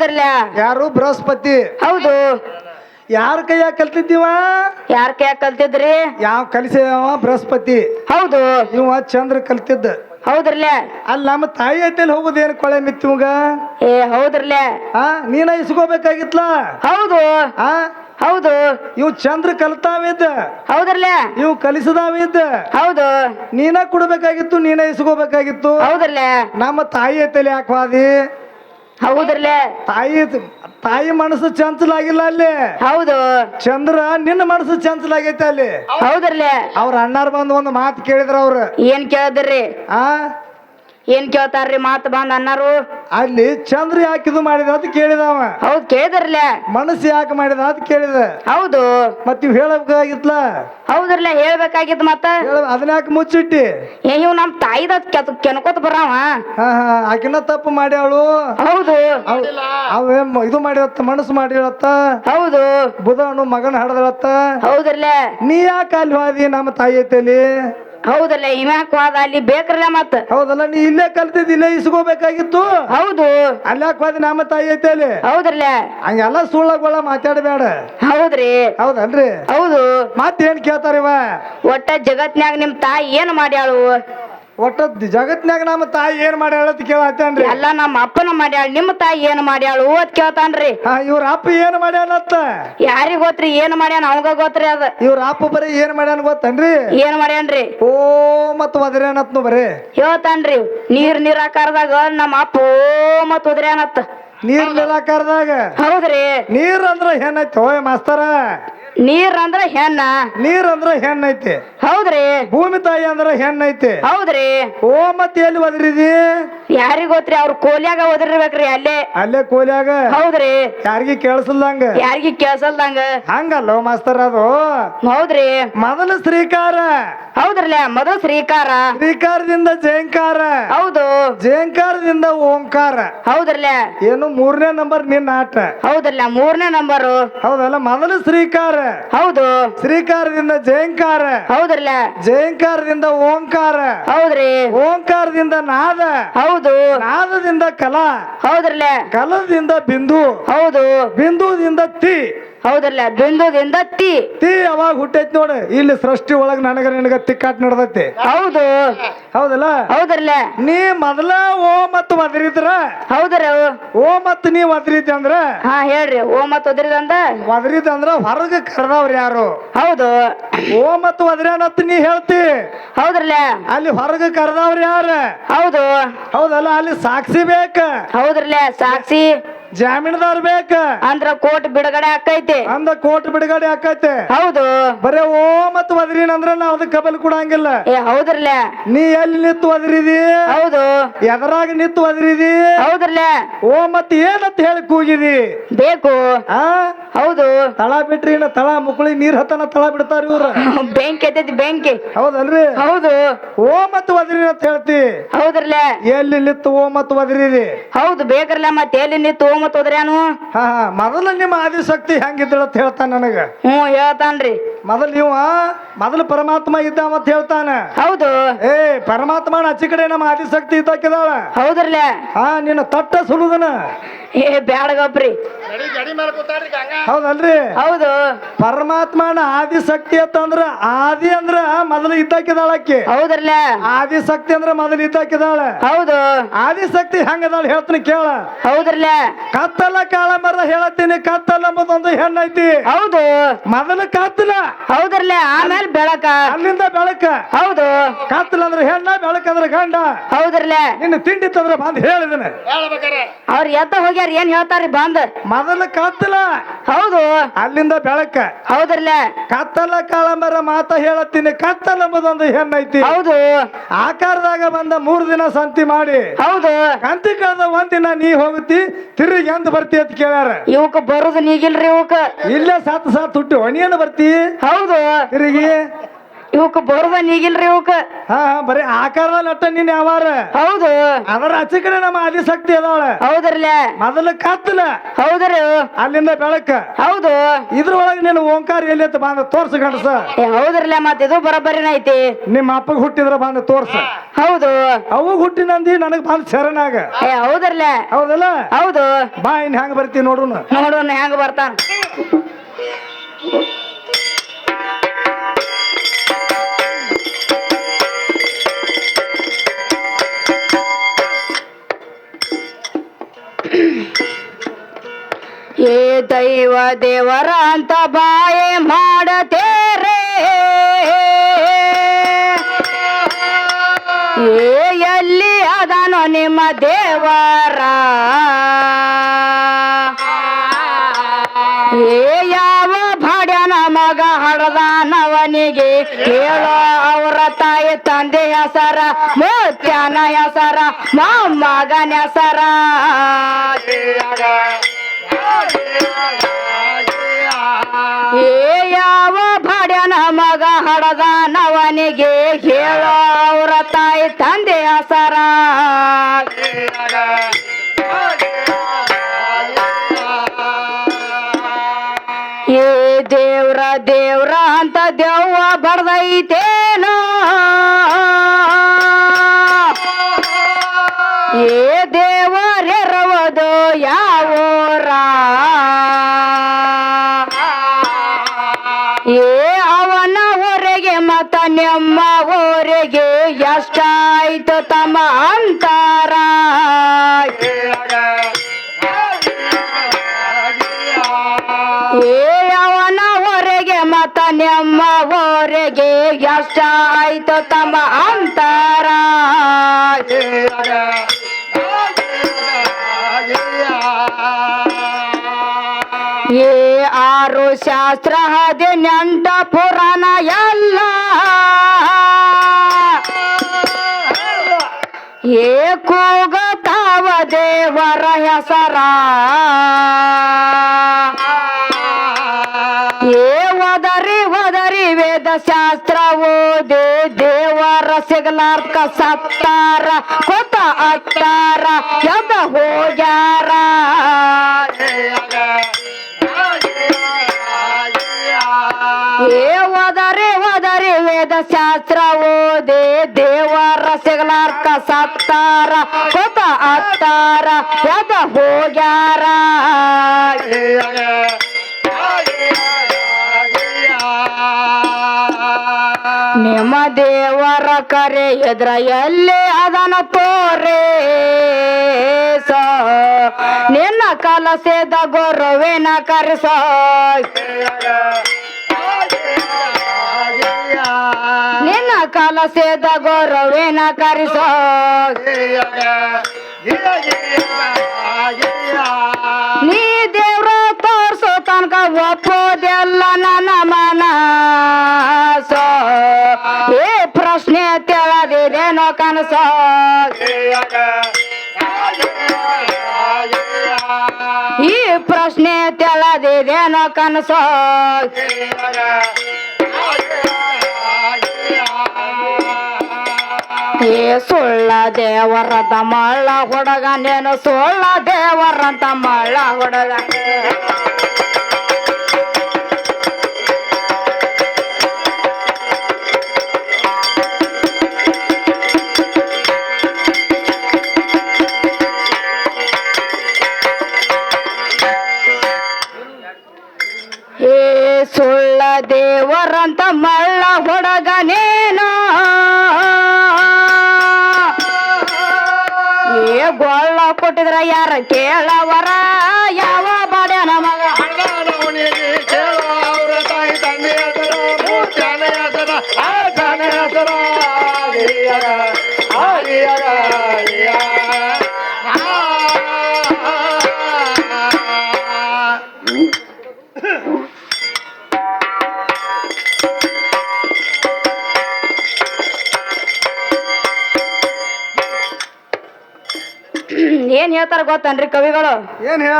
ಹೌದ್ರಲ್ಲ ಯಾರು ಬೃಹಸ್ಪತಿ? ಹೌದು. ಯಾರ ಕೈಯಾಗ ಕಲ್ತಿದ್ದೀವ? ಯಾರ ಕೈಯಾಗ ಕಲ್ತಿದ್ರಿ? ಯಾವ ಕಲಿಸಿದವ ಬೃಹಸ್ಪತಿ? ಹೌದು. ಇವ ಚಂದ್ರ ಕಲ್ತಿದ್ದ. ಹೌದ್ರಲ್ಲ ಅಲ್ಲಿ ನಮ್ಮ ತಾಯಿ ಐತೆಲ್ಲಿ ಹೋಗುದೇನು ಕೊಳೆ ಮಿತ್ತಿವಂಗ ಏ ಹೌದ್ರಲ್ಲ ಆ ನೀನ ಇಸ್ಕೋಬೇಕಾಗಿತ್ಲ? ಹೌದು. ಆ ಹೌದು. ಇವು ಚಂದ್ರ ಕಲ್ತಾವಿದ್ದ. ಹೌದ್ರಲ್ಲ ಇವ್ ಕಲಿಸದಾವಿದ್ದ. ಹೌದು. ನೀನ ಕೊಡ್ಬೇಕಾಗಿತ್ತು ನೀನ ಇಸ್ಕೋಬೇಕಾಗಿತ್ತು. ಹೌದ್ರಲ್ಲ ನಮ್ಮ ತಾಯಿ ಐತಲ್ಲಿ ಯಾಕೆ ವಾದಿ? ಹೌದ್ರಲ್ಲ? ತಾಯಿ ತಾಯಿ ಮನಸ್ಸು ಚಂಚಲಾಗಿಲ್ಲ ಅಲ್ಲಿ. ಹೌದು. ಚಂದ್ರ ನಿನ್ನ ಮನಸ್ಸು ಚಂಚಲಾಗೈತೆ ಅಲ್ಲಿ. ಹೌದ್ರಲ್ಲೇ? ಅವ್ರ ಅಣ್ಣಾರ್ ಬಂದು ಒಂದು ಮಾತು ಕೇಳಿದ್ರ ಅವ್ರು. ಏನ್ ಕೇಳಿದ್ರಿ? ಆ? ಏನ್ ಕೇಳ್ತಾರ್ರಿ ಮಾತ್ ಬಂದ್ ಅನ್ನಾರು ಅಲ್ಲಿ ಚಂದ್ರ ಯಾಕೆ ಇದು ಮಾಡಿದ ಅಂತ ಕೇಳಿದವ. ಹೌದ್ ಕೇಳಿದ್ರಲ್ಲ. ಮನಸ್ಸು ಯಾಕೆ ಮಾಡಿದ ಅಂತ ಕೇಳಿದ. ಹೌದು. ಮತ್ ಇವ್ ಹೇಳಬೇಕಾಗಿತ್ಲ? ಹೌದ್ರಲ್ಲ ಹೇಳ್ಬೇಕಾಗಿತ್ತು ಮತ್ತ? ಅದನ್ನ ಯಾಕೆ ಮುಚ್ಚಿಟ್ಟಿ? ಏ ಇವ್ ನಮ್ ತಾಯಿದ ಕೆನ್ಕೋತ ಬರಾವ. ಆಕಿನ ತಪ್ಪು ಮಾಡ್ಯಾಳು ಹೌದು. ಅವ್- ಅವೇ ಇದು ಮಾಡಿರತ್ತ ಮನಸ್ಸು ಮಾಡಿರತ್ತ? ಹೌದು. ಬುಧನು ಮಗನ ಹಡದಳತ್ತ? ಹೌದ್ರಲ್ಲ. ನೀ ಯಾಕೆ ಅಲ್ಲಿ ಹೋದಿ ನಮ್ಮ ತಾಯಿ ಐತಲ್ಲಿ ಹೌದಲ್ಲ ಇವ್ಯಾಕ್ ಹೋದ ಅಲ್ಲಿ ಬೇಕ್ರಲ್ಲ ಮತ್ತ ಹೌದಲ್ಲ ನೀ ಇಲ್ಲೇ ಕಲ್ತಿದ್ ಇಲ್ಲೇ ಇಸ್ಕೋಬೇಕಾಗಿತ್ತು? ಹೌದು. ಅಲ್ಲಾಕ್ ಹೋದ ನಮ್ಮ ತಾಯಿ ಐತಲ್ಲಿ ಹೌದ್ರಲ್ಲ. ಹಂಗೆಲ್ಲ ಸುಳ್ಳಗಳ ಮಾತಾಡಬೇಡ. ಹೌದ್ರಿ. ಹೌದಲ್ರಿ? ಹೌದು. ಮತ್ತೇನ್ ಕೇಳ್ತಾರಿವ? ಒಟ್ಟ ಜಗತ್ನ್ಯಾಗ ನಿಮ್ ತಾಯಿ ಏನ್ ಮಾಡ್ಯಾಳು? ಒಟ್ಟ ಜಗತ್ನಾಗ ನಮ್ಮ ತಾಯಿ ಏನ್ ಮಾಡ್ಯಾಳ ಅಂತ ಕೇಳತ್ತೇನ್ರಿ? ಎಲ್ಲ ನಮ್ಮ ಅಪ್ಪನ ಮಾಡ್ಯಾಳ ನಿಮ್ಮ ತಾಯಿ ಏನ್ ಮಾಡ್ಯಾಳು ಅಂತ ಕೇಳ್ತಾನ್ರಿ. ಹಾ ಇವ್ರ ಅಪ್ಪ ಏನ್ ಮಾಡ್ಯಾನತ್ತ ಯಾರಿಗ್ ಗೊತ್ತ್ರಿ ಏನ್ ಮಾಡ್ಯಾನ ಅವಂಗ ಗೊತ್ತ್ರಿ ಅದ. ಇವ್ರ ಅಪ್ಪ ಬರೀ ಏನ್ ಮಾಡ್ಯಾನ ಗೊತ್ತನ್ರಿ? ಏನ್ ಮಾಡ್ಯಾನ್ರಿ? ಓ ಮತ್ ಒದರೇನತ್ನು ಬರೀ. ಹೇಳ್ತಾನ್ರಿ ನೀರ್ ನಿರಾಕಾರದಾಗ ನಮ್ಮ ಅಪ್ಪ ಓ ಮತ್ ಉದ್ರ್ಯಾನತ್ತ ನೀರ್ ನಿರಾಕಾರದಾಗ? ಹೌದ್ರಿ. ನೀರ್ ಅಂದ್ರ ಏನಾಯ್ತು ಹೋಯ್ ಮಾಸ್ತರ? ನೀರ್ ಅಂದ್ರ ಹೆಣ್ಣ. ನೀರ್ ಅಂದ್ರ ಹೆಣ್ಣೈತಿ. ಹೌದ್ರಿ. ಭೂಮಿ ತಾಯಿ ಅಂದ್ರ ಹೆಣ್ಣೈತಿ. ಹೌದ್ರಿ. ಓ ಮತ್ತೆ ಎಲ್ಲಿ ಒದರಿದಿ? ಯಾರಿಗ್ ಗೊತ್ತ್ರಿ ಅವ್ರ ಕೋಲ್ಯಾಗ ಓದಿರ್ಬೇಕ್ರಿ ಅಲ್ಲೇ. ಅಲ್ಲೇ ಕೋಲಿಯಾಗ? ಹೌದ್ರಿ. ಯಾರಿಗಿ ಕೇಳಿಸಲ್ದಂಗ ಯಾರಿಗಿ ಕೇಳಸಲ್ದಂಗ ಹಂಗಲ್ಲ ಮಾಸ್ತರ್ ಅದು? ಹೌದ್ರಿ. ಮೊದಲು ಶ್ರೀಕಾರ. ಹೌದ್ರಲ್ಲ ಮೊದಲು ಶ್ರೀಕಾರ. ಶ್ರೀಕಾರದಿಂದ ಜಯಂಕಾರ. ಹೌದು. ಜಯಂಕಾರದಿಂದ ಓಂಕಾರ. ಹೌದ್ರಲ್ಲ. ಏನು ಮೂರನೇ ನಂಬರ್ ನಿನ್ನ ಆಟ. ಹೌದಲ್ಲ ಮೂರನೇ ನಂಬರ್. ಹೌದಲ್ಲ ಮೊದಲು ಶ್ರೀಕಾರ. ಹೌದು. ಶ್ರೀಕಾರದಿಂದ ಜಯಂಕಾರ. ಹೌದ್ರಲ್ಲ? ಜಯಂಕಾರದಿಂದ ಓಂಕಾರ. ಹೌದ್ರಿ. ಓಂಕಾರದಿಂದ ನಾದ. ಹೌದು. ನಾದದಿಂದ ಕಲಾ. ಹೌದ್ರಲ್ಲ? ಕಲದಿಂದ ಬಿಂದು. ಹೌದು. ಬಿಂದುದಿಂದ ತಿ. ಹೌದ್ರಲ್ಲ ಬಿಂದುದಿಂದ ತಿ. ತಿ ಅವಾಗ ಹುಟ್ಟೈತಿ ನೋಡು ಇಲ್ಲಿ ಸೃಷ್ಟಿ ಒಳಗ್ ನನಗ ನಿನಗ ತಿಕ್ಕಾಟ್ ನಡ್ದೈತಿ. ಹೌದು. ಹೌದಲ್ಲ? ಹೌದಲ್ಲ ನೀ ಮೊದಲ ಓ ಮತ್ತು ಒದರಿದ್ರ? ಹೌದ್ರ ಓ ಮತ್ತು ನೀ ಒದರಿದ್ದೆ ಅಂದ್ರ? ಹಾ ಹೇಳ್ರಿ ಓ ಮತ್ ಒದ್ರಿದಂದ ಒದರಿದ ಅಂದ್ರ ಹೊರಗ ಕರ್ದವ್ರ ಯಾರು? ಹೌದು. ಓ ಮತ್ತು ಒದರ್ಯಾನತ್ ನೀ ಹೇಳ್ತಿ? ಹೌದ್ರಲ್ಲ. ಅಲ್ಲಿ ಹೊರಗ ಕರ್ದವ್ರ ಯಾರು? ಹೌದು. ಹೌದಲ್ಲ ಅಲ್ಲಿ ಸಾಕ್ಷಿ ಬೇಕ? ಹೌದ್ರಲ್ಲ ಸಾಕ್ಷಿ. ಜಾಮೀನ್ದಾರ್ ಬೇಕ? ಅಂದ್ರ ಕೋರ್ಟ್ ಬಿಡುಗಡೆ ಆಕೈತಿ. ಅಂದ ಕೋರ್ಟ್ ಬಿಡುಗಡೆ ಆಕೈತೆ. ಹೌದು. ಬರೇ ಓ ಮತ್ತು ಒದರಿನ ಅಂದ್ರ ನಾವ್ ಅದಕ್ಕೆ ಕಬಲ್ ಕೊಡಂಗಿಲ್ಲ. ಏ ಹೌದ್ರಲ್ಲ ನೀ ಎಲ್ಲಿ ನಿತ್ತು ಒದರಿದಿ? ಹೌದು. ಎದರಾಗ ನಿತ್ತು ವದ್ರಿದಿ ಹೌದ್ರಲ್ಲ ಓ ಮತ್ ಏನಂತ ಹೇಳಿ ಕೂಗಿದಿ? ಬೇಕು. ಆ? ಹೌದು. ತಳ ಬಿಟ್ರಿ ಇನ್ನ ತಳ ಮುಕುಳಿ ನೀರ್ ಹತ್ತನ ತಳ ಬಿಡ್ತಾರ ಇವ್ರ. ಬೆಂಕಿ ಎತ್ತೈತಿ ಬೆಂಕಿ. ಹೌದಲ್ರಿ? ಹೌದು. ಓ ಮತ್ತು ಒದರಿನ ಅಂತ ಹೇಳ್ತಿ. ಹೌದ್ರಲ್ಲ ಎಲ್ಲಿ ನಿತ್ತು ಓ ಮತ್ತು ವದ್ರಿದಿ ಹೌದು ಬೇಕ್ರಲ್ಲ ಮತ್ತೆ ಎಲ್ಲಿ ನಿಂತು ಮತ್ ಹೋದ್ರ್ಯಾನು ಹಾ ಹಾ ಮೊದಲ ನಿಮ್ಮ ಆದಿಶಕ್ತಿ ಹೆಂಗಿದ್ದಳ ಅಂತ ಹೇಳ್ತಾನ ನನಗ. ಹ್ಞೂ ಹೇಳ್ತಾನ್ರಿ. ಮೊದಲು ನೀವು ಮೊದಲು ಪರಮಾತ್ಮ ಇದ್ದ ಅಂತ ಹೇಳ್ತಾನ. ಹೌದು. ಏ ಪರಮಾತ್ಮನ ಅಚ್ಚಿ ಕಡೆ ನಮ್ಮ ಆದಿಶಕ್ತಿ ಇದ್ದಾಕಿದಾಳ ಹೌದ್ರಲ್ಲ? ಹಾ ನಿನ್ನ ತಟ್ಟ ಸುಳುದನ ಏ ಬ್ಯಾಡಗಪ್ರಿ ಹೌದಲ್ರಿ? ಹೌದು. ಪರಮಾತ್ಮನ ಆದಿಶಕ್ತಿ ಅಂತಂದ್ರ ಆದಿ ಅಂದ್ರ ಮೊದಲು ಇದ್ದಾಕಿದಾಳಕ್ಕೆ ಹೌದ್ರಲ್ಲ? ಆದಿಶಕ್ತಿ ಅಂದ್ರ ಮೊದಲು ಇದ್ದಾಕಿದಾಳ. ಹೌದು. ಆದಿಶಕ್ತಿ ಹೆಂಗದಾಳ ಹೇಳ್ತೀನಿ ಕೇಳ. ಹೌದ್ರಲ್ಲ? ಕತ್ತಲ ಕಾಳ ಮರ ಹೇಳತ್ತೀನಿ ಕತ್ತಲ ಎಂಬುದೊಂದು ಹೆಣ್ಣೈತಿ. ಹೌದು. ಮೊದಲು ಕತ್ತಲ. ಹೌದ್ರಲ್ಲ? ಆಮೇಲೆ ಬೆಳಕ. ಅಲ್ಲಿಂದ ಬೆಳಕ. ಹೌದು. ಕತ್ತಲ ಅಂದ್ರೆ ಹೆಣ್ಣ ಬೆಳಕ ಅಂದ್ರೆ ಗಂಡ. ಹೌದ್ರಲ್ಲ? ನಿನ್ನ ತಿಂಡಿ ತಂದ್ರ ಬಂದ್ ಹೇಳಿದನ. ಅವ್ರ ಎತ್ತ ಹೋಗ್ಯಾರ ಏನ್ ಹೇಳ್ತಾರ್ರಿ ಬಂದ್? ಮೊದಲ ಕತ್ತಲ ಹೌದು. ಅಲ್ಲಿಂದ ಬೆಳಕ. ಹೌದ್ರಲ್ಲ? ಕತ್ತಲ ಕಾಳಂಬರ ಮಾತ ಹೇಳತ್ತೀನಿ. ಕತ್ತಲ ಎಂಬುದೊಂದು ಹೆಣ್ಣೈತಿ. ಹೌದು. ಆಕಾರದಾಗ ಬಂದ ಮೂರ್ ದಿನ ಸಂತಿ ಮಾಡಿ. ಹೌದು. ಕಂತಿ ಕಳೆದ ಒಂದಿನ ನೀ ಹೋಗುತ್ತಿ ತಿರುಗಿ ಎಂದ್ ಬರ್ತಿ ಅಂತ ಕೇಳ್ಯಾರ. ಇವಕ್ ಬರೋದು ನೀಗಿಲ್ರಿ ಇವಕ್ ಇಲ್ಲೇ ಸಾತ್ ಸಾತ್ ಹುಟ್ಟಿ ಒಣಿಯನ್ನು ಬರ್ತಿ. ಹೌದು. ತಿರುಗಿ ಇವಕ್ ಬರೋದ ನೀಗಿಲ್ರಿ ಇವಕ್ ಹಾ ಹಾ, ಬರೀ ಆಕಾರದಲ್ಲಿ ಅಟ್ಟ ನೀನ್ ಯಾವಾರ. ಹೌದು. ಅದರ ಆಚೆ ಕಡೆ ನಮ್ಮ ಆದಿಶಕ್ತಿ ಅದಾಳ. ಹೌದ್ರಲ್ಲ? ಮೊದಲು ಕತ್ತಲ. ಹೌದ್ರಿ. ಅಲ್ಲಿಂದ ಬೆಳಕ. ಹೌದು. ಇದ್ರೊಳಗೆ ನೀನು ಓಂಕಾರ ಎಲ್ಲಿ ಅಂತ ಬಂದ ತೋರ್ಸ ಗಂಡಸ. ಏ ಹೌದ್ರಲ್ಲ ಮತ್ತೆ ಇದು ಬರೋಬ್ಬರಿನ ಐತಿ. ನಿಮ್ಮ ಅಪ್ಪಗ ಹುಟ್ಟಿದ್ರ ಬಂದ ತೋರ್ಸ. ಹೌದು. ಅವು ಹುಟ್ಟಿನಂದಿ ನನಗ್ ಬಂದ ಶರಣಾಗ. ಏ ಹೌದ್ರಲ್ಲ? ಹೌದಲ್ಲ? ಹೌದು. ಬಾ ಇನ್ ಹೆಂಗ್ ಬರ್ತೀನಿ ನೋಡುನು. ನೋಡೋಣ ಹೆಂಗ ಬರ್ತಾನ. ದೈವ ದೇವರ ಅಂತ ಬಾಯೆ ಮಾಡತೇರೆ. ಎಲ್ಲಿ ಅದನೋ ನಿಮ್ಮ ದೇವರ? ಏ, ಯಾವ ಭಾಡ್ಯನ ಮಗ ಹಡದಾನವನಿಗೆ ಕೇಳೋ ಅವರ ತಾಯಿ ತಂದೆ ಹೆಸರ ಮುತ್ಯನ ಹೆಸರ ಮೊಮ್ಮಗನ ಹೆಸರ. ಏ ಯಾವ ಭಾಡ್ಯನ ಮಗ ಹಡದಾನವನಿಗೆ ಹೇಳೋ ಅವರ ತಾಯಿ ತಂದೆ ಹೆಸರ ಏ ದೇವ್ರ ದೇವ್ರ ಅಂತ ದೆವ್ವ ಬಡ್ದೈತೇನೋ ಊರಿಗೆ ಎಷ್ಟಾಯ್ತು ತಮ್ಮ ಅಂತಾರ ಏ ಆರು ಶಾಸ್ತ್ರ ಹದಿನೆಂಟ ಪುರಾಣ ಶಾಸ್ತ್ರ ಓದಿ ದೇವರ ಸಿಗಲಾರ್ಕ ಸತ್ತಾರ ಕೊತ ಅತ್ತಾರ ಎದ ಹೋಗ್ಯಾರ ಏ ಒದರಿ ಒದರಿ ವೇದ ಶಾಸ್ತ್ರ ಓದಿ ದೇವರ ಸಿಗಲಾರ್ಕ ಸತ್ತಾರ ಕೊತ ಅತ್ತಾರ ಎದ ಹೋಗ್ಯಾರ ನಿಮ್ಮ ದೇವರ ಕರೆ ಎದ್ರ ಎಲ್ಲಿ ಅದನ ತೋರೆ ನಿನ್ನ ಕಲಸೆದ ಗೊರುವಿನ ಕರೆಸ. ನಿನ್ನ ಕಲಸೆದ ಗೊರುವಿನ ಕರೆಸ. ನೀ ದೇವ್ರ ತೋರ್ಸೋ ತನಕ ಒಪ್ಪೋದೆಲ್ಲ ನನ್ನ ಪ್ರಶ್ನೆ ತೆಳದಿದೇನೋ ಕನಸ. ಏ ಸುಳ್ಳ ದೇವರಂತ ಮಳ್ಳ ಹುಡುಗ ನೀನು ಸುಳ್ಳ ದೇವರಂತ ಮಳ್ಳ ಹುಡುಗ. ದೇವರಂತ ಮಳ್ಳ ಹೊಡಗನೇನೋ ಏ ಗೊಳ್ಳ ಕೊಟ್ಟಿದ್ರ ಯಾರ ಕೇಳವರ? ಯಾವ ಬಡ್ಯಾನ ಮಗ ಏನ್ ಹೇಳ್ತಾರ ಗೊತ್ತನ್ರಿ ಕವಿಗಳು? ಏನ್ ಹೇಳ